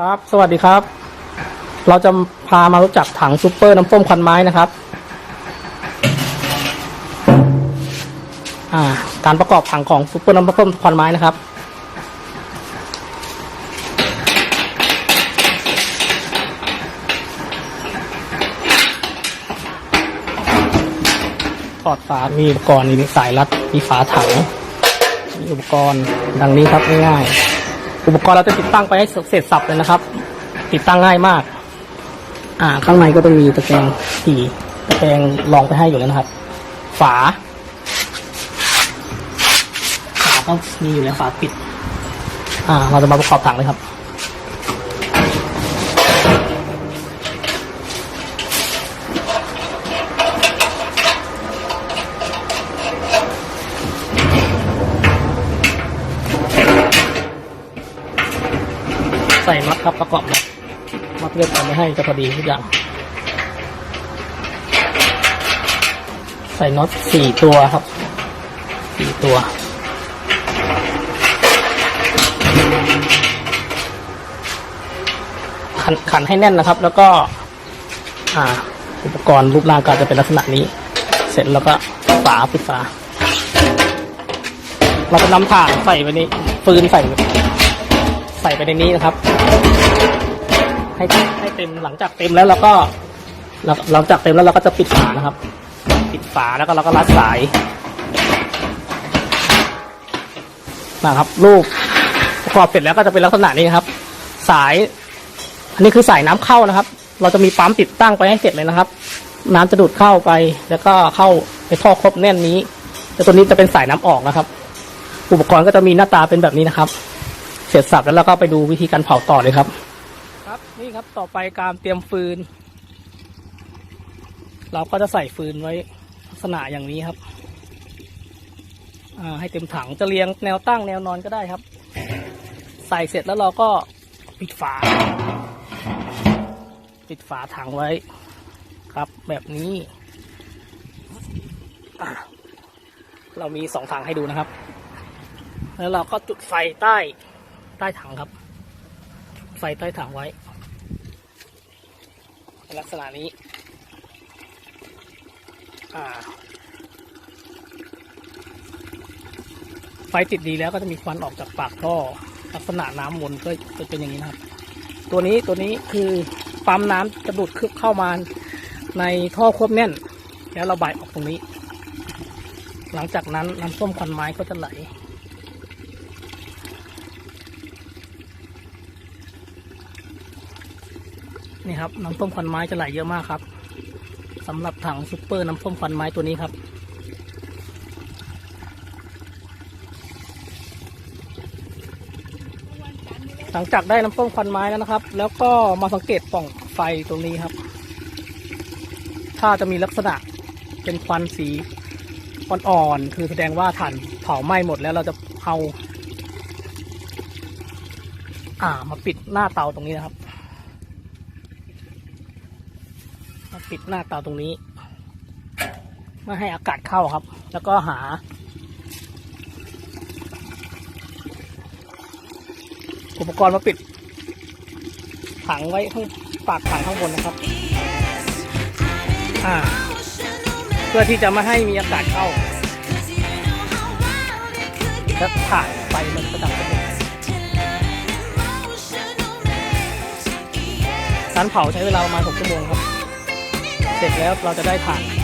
ครับ สวัสดีครับ เราจะพามารู้จักถังซูเปอร์น้ำส้มควันไม้นะครับ อ่า การประกอบถังของซูเปอร์น้ำส้มควันไม้นะครับ ถอดฝา มีอุปกรณ์มีสายรัด มีฝาถัง มีอุปกรณ์ดังนี้ครับง่ายๆ อุปกรณ์เราจะติดตั้งไปให้เสร็จสับเลยนะครับ ติดตั้งง่ายมาก อ่า ข้างในก็จะมีตะแกรงถี่ตะแกรงรองไปให้อยู่แล้วนะครับ ฝา ฝาก็มีอยู่แล้วฝาปิด อ่า เราจะมาประกอบถังเลยครับ ส่น็อตครับประกอบน็อตน็อตเลือกเอาไม่ให้จะพอดีทุกอย่าง ใส่น็อตสี่ตัวครับสี่ตัวขันขันให้แน่นนะครับ แล้วก็ อ่า อุปกรณ์รูปร่างก็จะเป็นลักษณะนี้ เสร็จแล้วก็ฝาปิดฝา เราจะนำถ่านใส่ไปนี้ฟืนใส่ ใส่ไปในนี้นะครับ ให้ให้เต็มหลังจากเต็มแล้วเราก็หลังหลังจากเต็มแล้วเราก็จะปิดฝานะครับ ปิดฝาแล้วก็เราก็รัดสายนะครับลูประกอบเสร็จแล้วก็จะเป็นลักษณะนี้นครับ สาย อันนี้คือสายน้ำเข้านะครับ เราจะมีปั๊มติดตั้งไปให้เสร็จเลยนะครับ น้ำจะดูดเข้าไปแล้วก็เข้าในท่อครบแน่นนี้แต่ตัวนี้จะเป็นสายน้ำออกนะครับ อุปกรณ์ก็จะมีหน้าตาเป็นแบบนี้นะครับ เสร็จสับแล้วเราก็ไปดูวิธีการเผาต่อเลยครับ ครับนี่ครับต่อไปการเตรียมฟืน เราก็จะใส่ฟืนไว้ลักษณะอย่างนี้ครับอ่าให้เต็มถังจะเรียงแนวตั้งแนวนอนก็ได้ครับ ใส่เสร็จแล้วเราก็ปิดฝา ปิดฝาถังไว้ ครับแบบนี้ เรามีสองถังให้ดูนะครับ แล้วเราก็จุดไฟใต้ ใต้ถังครับไฟใต้ถังไว้ลักษณะนี้อ่าไฟติดดีแล้วก็จะมีควันออกจากปากท่อ ลักษณะน้ำวนก็จะเป็นอย่างนี้นะครับ ตัวนี้ตัวนี้คือปั๊มน้ำจะดูดเข้ามาในท่อควบแน่น แล้วระบายออกตรงนี้ หลังจากนั้นน้ำส้มควันไม้ก็จะไหล นี่ครับน้ำส้มควันไม้จะไหลเยอะมากครับสำหรับถังซุปเปอร์น้ำส้มควันไม้ตัวนี้ครับ หลังจากได้น้ำส้มควันไม้แล้วนะครับ แล้วก็มาสังเกตปล่องไฟตรงนี้ครับ ถ้าจะมีลักษณะเป็นควันสีอ่อนๆคือแสดงว่าถ่านเผาไหม้หมดแล้วเราจะเอาอ่ามาปิดหน้าเตาตรงนี้นะครับ มาปิดหน้าเตาตรงนี้ไม่ให้อากาศเข้าครับ แล้วก็หา อุปกรณ์มาปิด ถังไว้ข้างปากถังข้างบนนะครับอ่าเพื่อที่จะไม่ให้มีอากาศเข้าและถ่านไฟมันประดับไปการเผาใช้เวลาประมาณ 6 ชั่วโมงครับ เสร็จแล้วเราจะได้ถ่าน